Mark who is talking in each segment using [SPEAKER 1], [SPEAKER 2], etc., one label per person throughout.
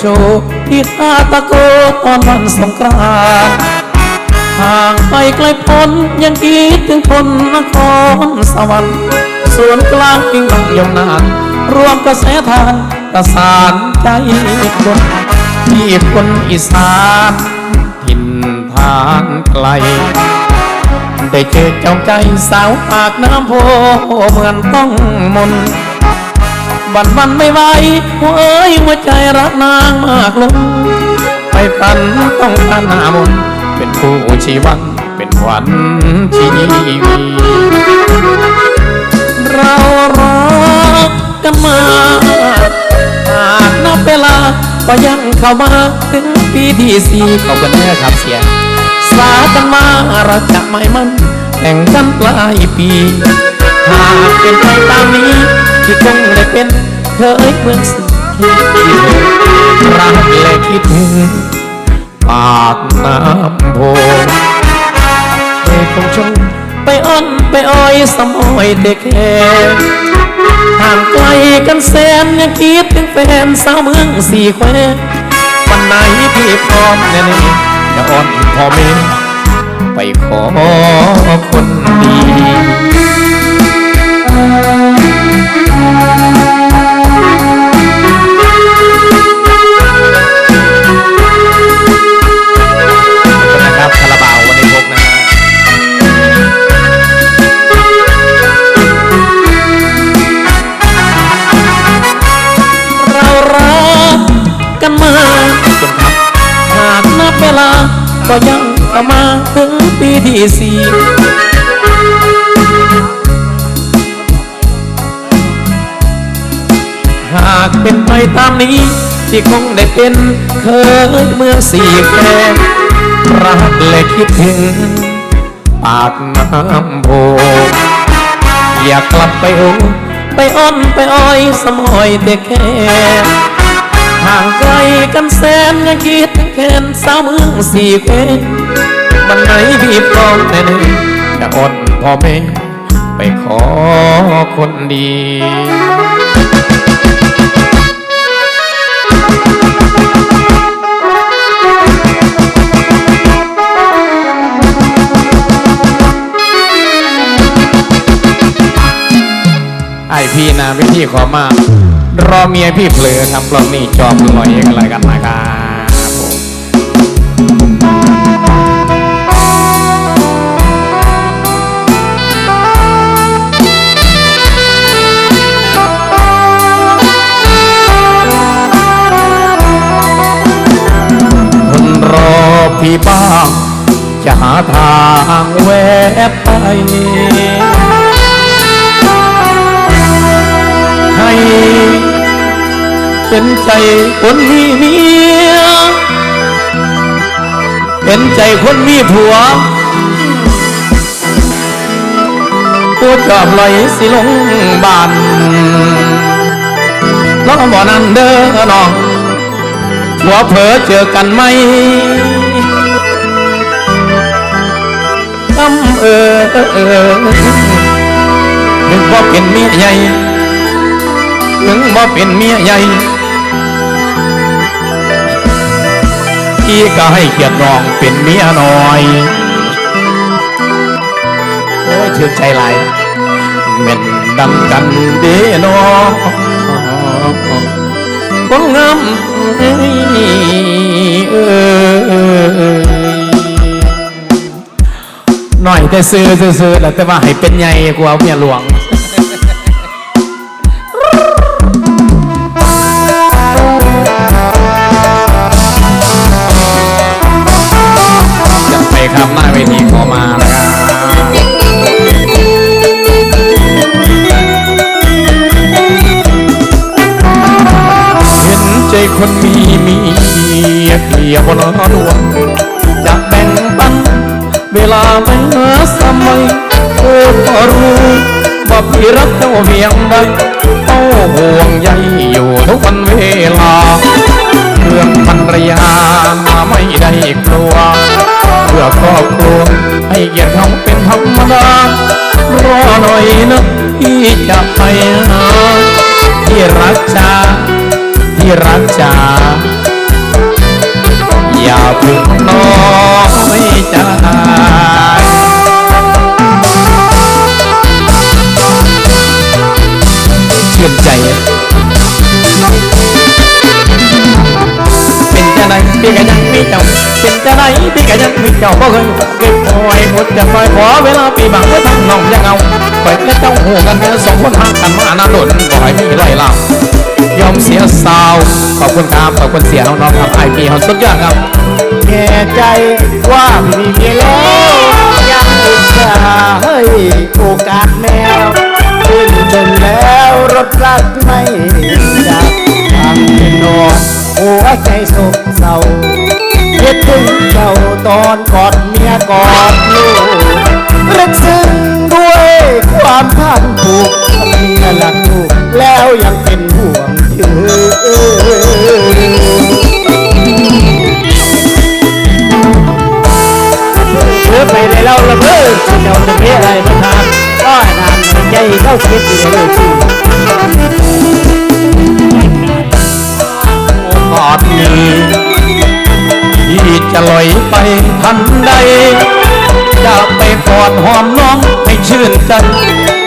[SPEAKER 1] โชว์ที่ท่าตะโกตอนวันสงกรานต์ห่างไปไกลพ้นยังคิดถึงคนนครสวรรค์ส่วนกลางกิ่งบังยมนานรวมกระแสทานประสานใจคนที่คนอีสานถิ่นทานไกล ได้เจอเจ้าใจสาวปากน้ำโพเหมือนต้องมน บันวันไม่ไหวหัวเอ้ยหัวใจรักนางมากลงไปฝันต้องการหน้ามนเป็นผู้ชีวันเป็นวัญชีวีเรารักกันมาหากนับเวลาก็ยังเข้ามาถึงปีที่สี่ขอบคุณแม่ครับเสียสากันมาเราจะไม่มันแต่งกันปลายปีหากเป็นไปตามนี้ที่คงได้เป็น เคยเมืองสิรักและคิดถึงปากน้ำโพเคยคงชมไปอ้อนไปอ้อยสมอยเด็กแก่ห่างไกลกันแสนยังคิดถึงแฟนสาวเมืองสี่แคววันไหนพี่พร้อมแน่ๆจะอ่อนพ่อแม่ไปขอคนดี ก็ยังเข้ามาถึงปีที่สี่หากเป็นไปตามนี้ ที่คงได้เป็นเคยเมื่อสี่แฟนรักและคิดถึง ปากน้ำโพอยากกลับไปโอไปอ้อนไปอ้อยสมอยแต่แค่ ห่างไกลกันแสนยังคิดถึงแค่นสาวเมืองสี่แคววันไหนพี่พร้อมแน่ๆจะอ้อนพ่อแม่ไปขอคนดีไอพี่นะพี่พี่ขอมา รอเมียพี่เผลอครับรอบนี้จอบลอยกันอะไรกันนะครับคนรอพี่บ้างจะหาทางแวะไปให้ เป็นใจคนมีเมียเป็นใจคนมีผัวผู้จอบลอยสิลงบานน้องบ่นั้นเด้อน้องผัวเผลอเจอกันไหมคำเออเออนึกว่าเป็นเมียใหญ่ถึงบ่เป็นเมียใหญ่ ก็ให้เกียรติน้องเป็นเมียน้อยโอ้ยถือใจหลายเม่นดังกันเด้น้องคนงามเอ้ยหน่อยแต่ซื้อซื้อๆแล้วแต่ว่าให้เป็นใหญ่กว่าเมียหลวง เวทีขอมานะครับเห็นใจคนมีเมียเกียบนอดวงจะแบ่งปันเวลาไม่หาสมัยโอ้ก็รู้ว่าพี่รักเจ้าเพียงใดเต้าห่วงใยอยู่ทุกวันเวลา รยาไม่ได้กลัว เพื่อครอบครัวให้เกียรติเขาเป็นธรรมดารอหน่อยนะที่จะไปหาที่รักจ้าที่รักจ้าอย่าพึ่งนอน จะไหนพี่ก็ยังมีเจ้าบ่เคยเก็บคอยหมดจะคอยขอเวลาปีบางเมื่อทำน้องยังเอาไปแค่เจ้าหูกันแค่สองคนห่างกันมานานหนุนบ่ให้มีไรล่ายอมเสียสาวขอบคุณครับขอบคุณเสียน้องๆครับไอพีเขาสุดยอดครับ
[SPEAKER 2] แง่ใจว่าพี่มีเมียแล้วยังอุตส่าห์ให้โอกาสแมวขึ้นจนแล้วรถรักไม่จากทางเป็นนอนหัวใจโศกเศร้า คิดถึงเจ้าตอนกอดเมียกอดลูกลึกซึ้งด้วยความพันผูกเมียหลักลูกแล้วยังเป็นห่วงเธอเพื่อไปในเล่าละเมิดเจ้าจะมีอะไรมาทานก็ทานใจเข้าคิดอยู่เลยที่
[SPEAKER 1] กอดนี้ ที่จะลอยไปทันใดจะไปกอดหอมน้องให้ชื่นใจ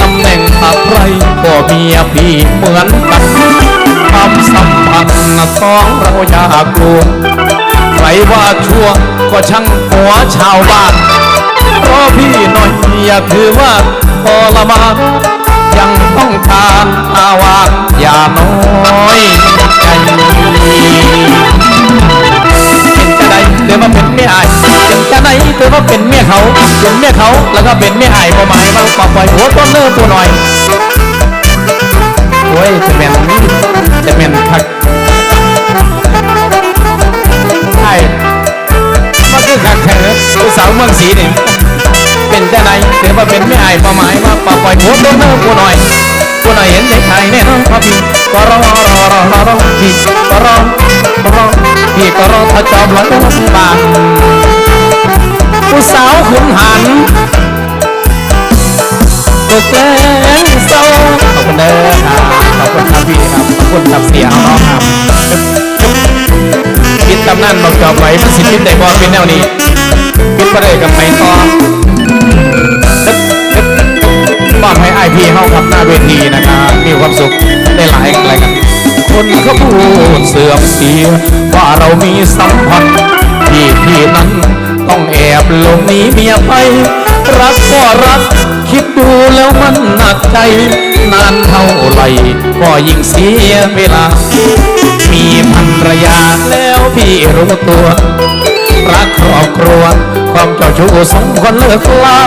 [SPEAKER 1] ตำแหน่งอะไรก็เมียพี่เหมือนกันความสัมพันธ์สองเราอยากกลัวใครว่าชั่วก็ช่างหัวชาวบ้านเพราะพี่น่อยอย่าถือว่าทรมานยังต้องการอาวาอย่าน้อยใจ อมาเป็นเมียอายเป็นจะใดเธอมาเป็นเมียเขาเป็นเมียเขาแล้วก็เป็นเมียอายบ่หมายมาปอกปล่อยหัวต้นเลิกตัวหน่อยโอ้ยจะเป็นจะเป็นคักใช่มาคือคักแท้ผู้สาวเมืองศรีนี่เป็นจะใดเธอมาเป็นเมียอายบ่หมายมาปอกปล่อยหัวต้นเลิกตัวหน่อยตัวหน่อยเห็นใจไทยแน่นอนพอพี่ก็รอรอรอรอรอรอพี่ก็รอรอ พี่ก็รอถ้าจอมหลังบางผู้สาวขุนหันตกแรงเศร้าขอบคุณเด้อครับขอบคุณครับพี่ครับขอบคุณครับเสียน้องครับคิดตำนานบอกจอบไว้มันสิคิดได้บ่เป็นแนวนี้คิดบ่ได้กับไปต่อมอบให้ไอพีเฮาครับหน้าเวทีนะครับมีความสุขได้หลายอะไรกัน คนเขาพูดเสื่อมเสีย ว่าเรามีสัมพันธ์ที่พี่นั้นต้องแอบหลงหนีเมียไป รักก็รัก คิดดูแล้วมันหนักใจ นานเท่าไหร่ก็ยิ่งเสียเวลา มีภรรยาแล้วพี่รู้ตัว รักครอบครัว ความเจ้าชู้สมควรเลิกลา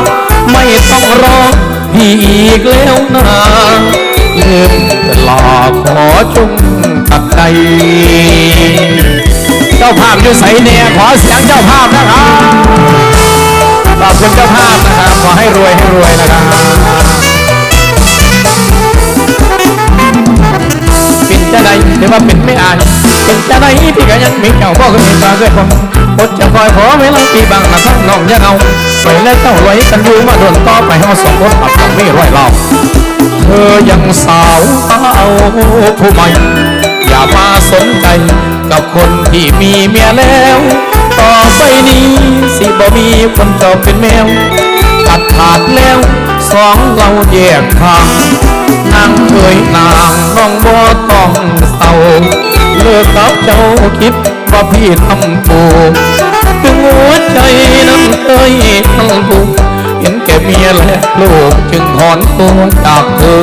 [SPEAKER 1] ไม่ต้องรอพี่อีกแล้วนะ จะหลอกขอจุงตัดใจเจ้าภาพอยู่ใสเนี่ยขอเสียงเจ้าภาพนะครับขอบคุณเจ้าภาพนะครับขอให้รวยให้รวยนะครับเป็นจะใดหรือว่าเป็นไม่อายเป็นจะใดพี่ก็ยังมีเจ้าพ่อเคยมาเคยผมอดจะคอยขอเวลาปีบางนะทั้งน้องยังเอาไปแล้วเจ้าไว้กันอยู่มาโดนต่อไปเฮาสองคนปับต้องไม่ร้อยรอบเธอยังสาวเอาผู้ใหม่ อย่ามาสนใจกับคนที่มีเมียแล้ว ต่อไปนี้สิบ่มีคนเจ้าเป็นแมวตัดขาดแล้วสองเราแยกทางนางเอ่ยนางน้องบ่ต้องเศร้าเลิกกับเจ้าคิดว่าพี่ทำถูกถึงหัวใจนั้นเคยทั้งถูก เห็นแก่เมียและลูกจึงถอนตัวจากเธอ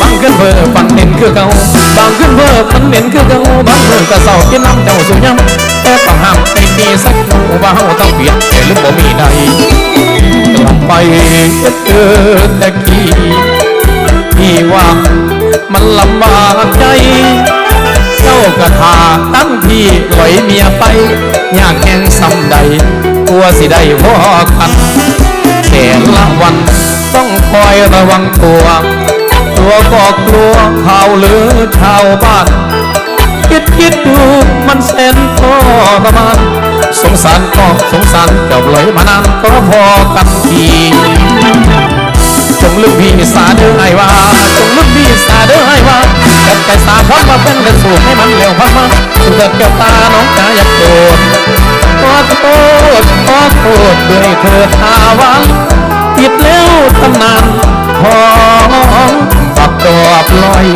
[SPEAKER 1] บางขึ้นเบอร์ฝันเห็นคือเก่าบางขึ้นเบอร์ฝันเห็นคือเก่าบางเมื่อก็เศร้ากินน้ำเจ้าสุยำแต่ต้องห้ามไม่มีสักหนูว่าเฮาต้องเปลี่ยนแต่ลืมบ่มีใดกลับไปเจอต่กี้พี่ว่ามันลำบากใจ กระทาตั้งพี่ปล่อยเมียไปอยากแข่งซ้ำใดกลัวสิได้พอกันแต่ละวันต้องคอยระวังตัวตัวก็กลัวข่าวหรือชาวบ้าน คิดคิดดูมันแสนทรมานสงสารก็สงสารเจ้าเลยมานานก็พอกันทีจงลึกพี่สาเด้อไอ้ว่าจงลึกพี่สาเด้อไอ้ว่า นไก่สาพร้อมมาเป็นกันสูงให้มันเร็วพักมาสุดเกิดแก้วตาน้องจ๋าอย่าโกรธขอโทษขอโทษด้วยเธอทาวันผิดแล้วตำนานของปักดอบลอย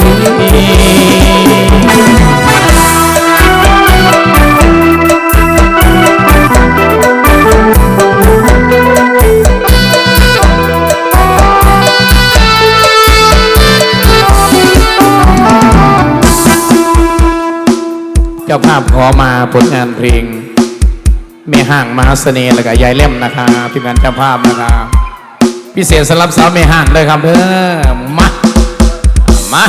[SPEAKER 1] าภาพขอมาผลงานเพลงแมีห้างมหาเสน่ห์แล้วก็ยายเล่มนะครับทีมงานเจ้าภาพนะครับพิเศษสำหรับสาวเมีห้างเลยครับเด้อมามา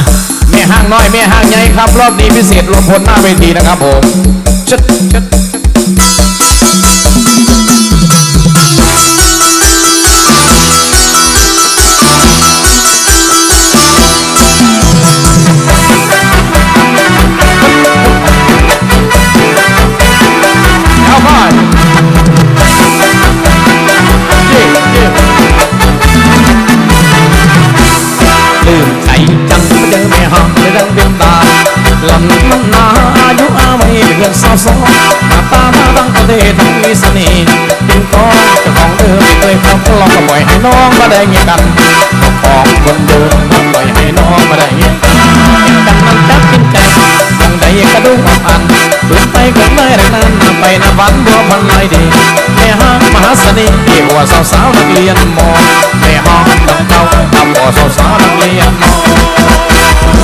[SPEAKER 1] เมีห้างน้อยเมีห้างใหญ่ครับ รอบนี้พิเศษรวมพลหน้าเวทีนะครับผมชัดชัด น้องมาได้เงียกันของคนเดิมก็ปล่อยให้น้องมาได้เงียกันกันมันจับกินใจยังใดกระดุมอ่านเปิดไปก็ไม่ได้นานไปนะวันบัวพันไรดีแม่ห้างมหาเสน่ห์ที่ว่าวสาวนักเรียนมอแม่ห้างน้ำเต้าทำบ่สาวๆนักเรียนมอ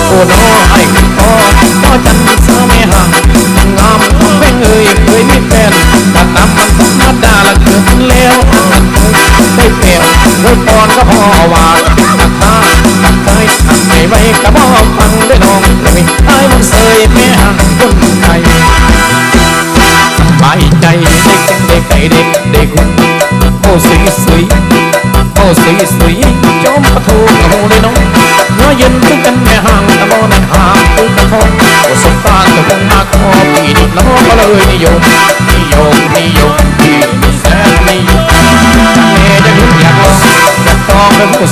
[SPEAKER 1] โอ้น้อยพ่อพ่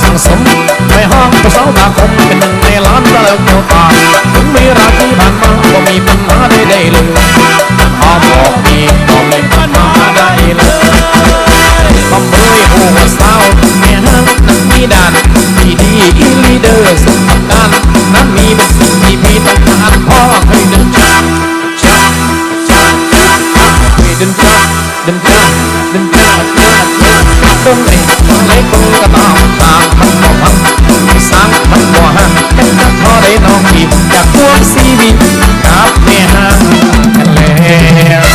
[SPEAKER 1] สังสมไม่ห้องผู้สาวตาคมเป็นหนึ่งในล้านแล้วเกี่ยวตาถึงมีราที่ผ่านมาก็มีปัญหาใดๆเลยพอบอกมีก็มีปัญหาได้เลยก็เมื่อยหัวสาวแม่ห้างนั้นมีด่านที่ดีอีลีเดอร์สมกับการนั้นมีเป็นสิ่งที่พี่ต้องการพ่อเคยเดินจับจับจับจับจับเคยเดินจับเดินจับเดินจับจับจับตรงไหนไหนคนก็ตามตา น้องพี่อยากควงซีบีกับแม่ห้างกันแล้ว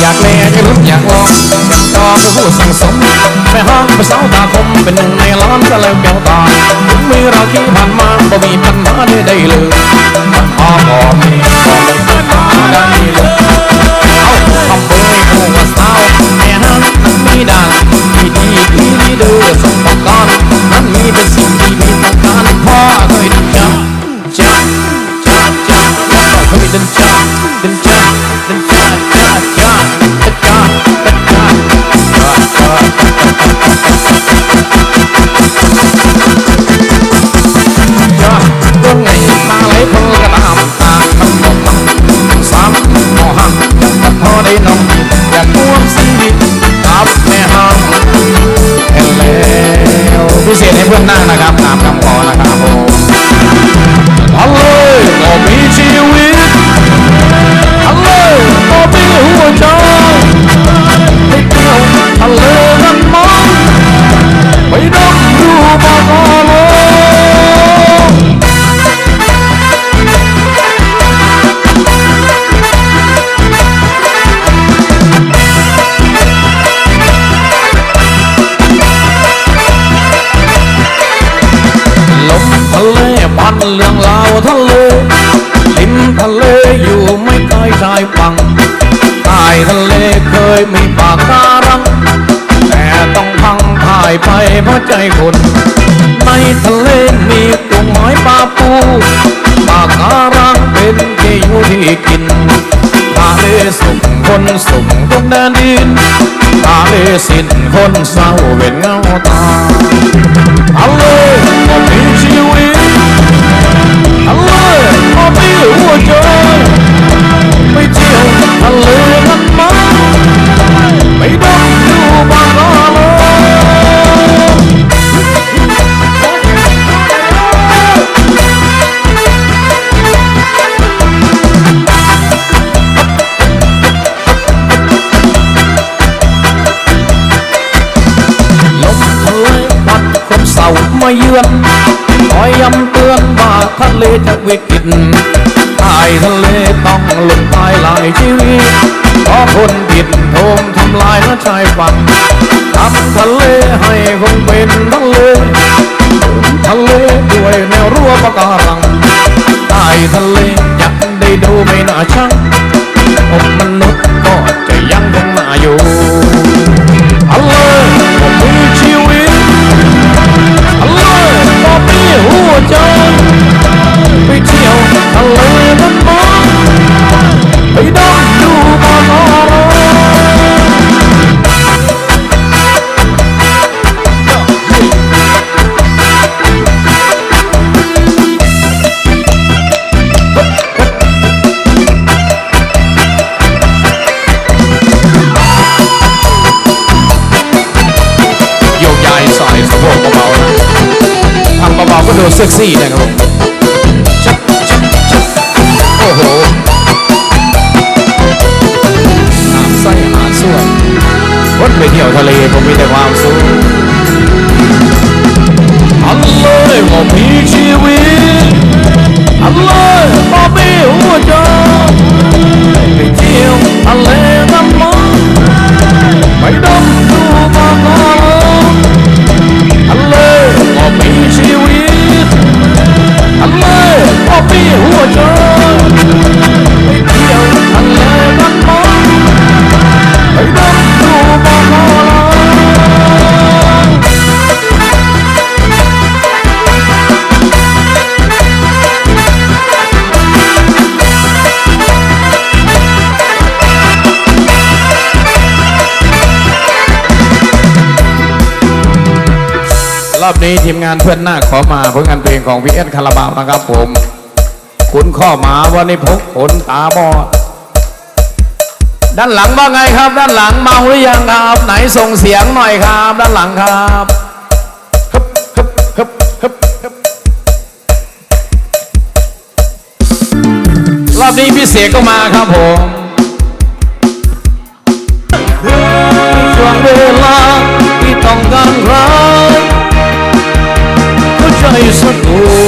[SPEAKER 1] อยากเล่อยากลุ้นอยากลองอยากจอผู้สังสมแม่ห้องเป็นสาวตาคมเป็นหนึ่งในล้านก็เลยแก้วตาถึงมีเราที่ผ่านมาบ่มีปัญหาใดๆเลยปัญหาบ่มีบ่มีปัญหาใดเลย มีด่านที่ดีมีลีเดอร์สมประการนั้นมีเป็นสิ่งที่มีสำคัญ ใจคนในทะเลมีกุ้งหอยปลาปูปลาการังเป็นที่อยู่ที่กินทะเลสุขคนสุขทุกแดนดินทะเลสิ้นคนเศร้าเป็นเงาตาทะเล ซ็กซี่นะครับผมโอ้โหหาดไส้หาดส่วนวัดไปเที่ยวทะเลผมมีแต่ความสุขอัลลอฮ์ได้บอกมีชีวิตอัลลอฮ์ นี้ทีมงานเพื่อนหน้าขอมาผลงานเพลงของพีเอสคาราบาวนะครับผม คุณข้อหมาวันนี้พกขนตาบอดด้านหลังว่าไงครับ ด้านหลังเมาหรือยังครับ ไหนส่งเสียงหน่อยครับ ด้านหลังครับรอบนี้พี่เศษก็มาครับผม Ai, socorro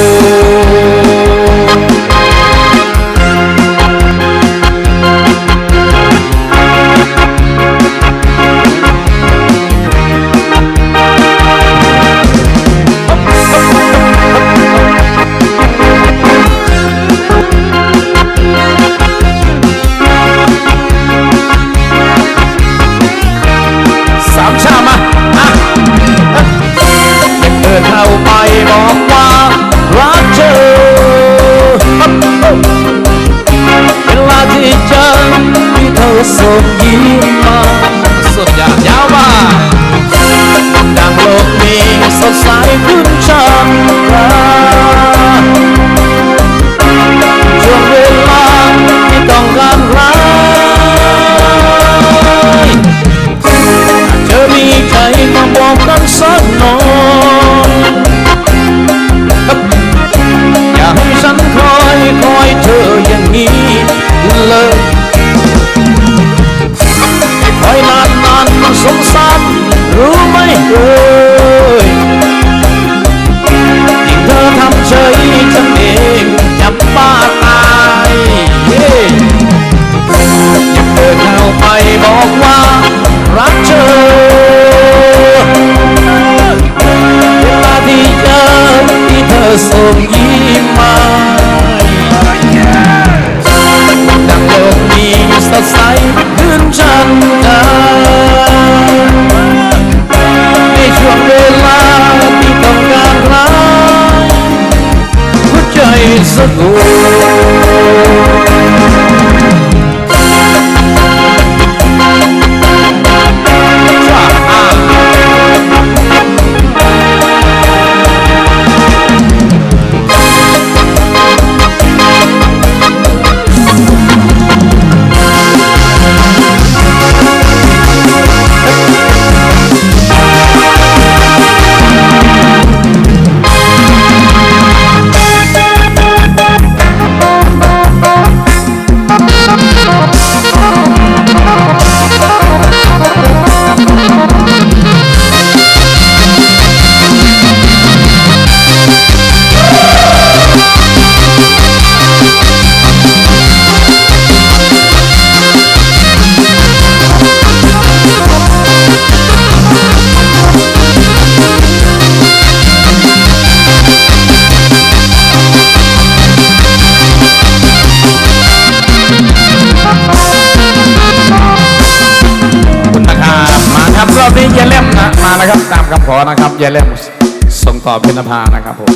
[SPEAKER 1] ลยคอยนานนานมันสงสารรู้ไหมเอ่ยยิ่งเธอทำเฉยฉันเองจะบ้าตายอย่าเดิเข้าไปบอกว่ารักเธอเวลาที่เจอที่เธอส่งยิ้มมา side ต่อพินภานะครับผม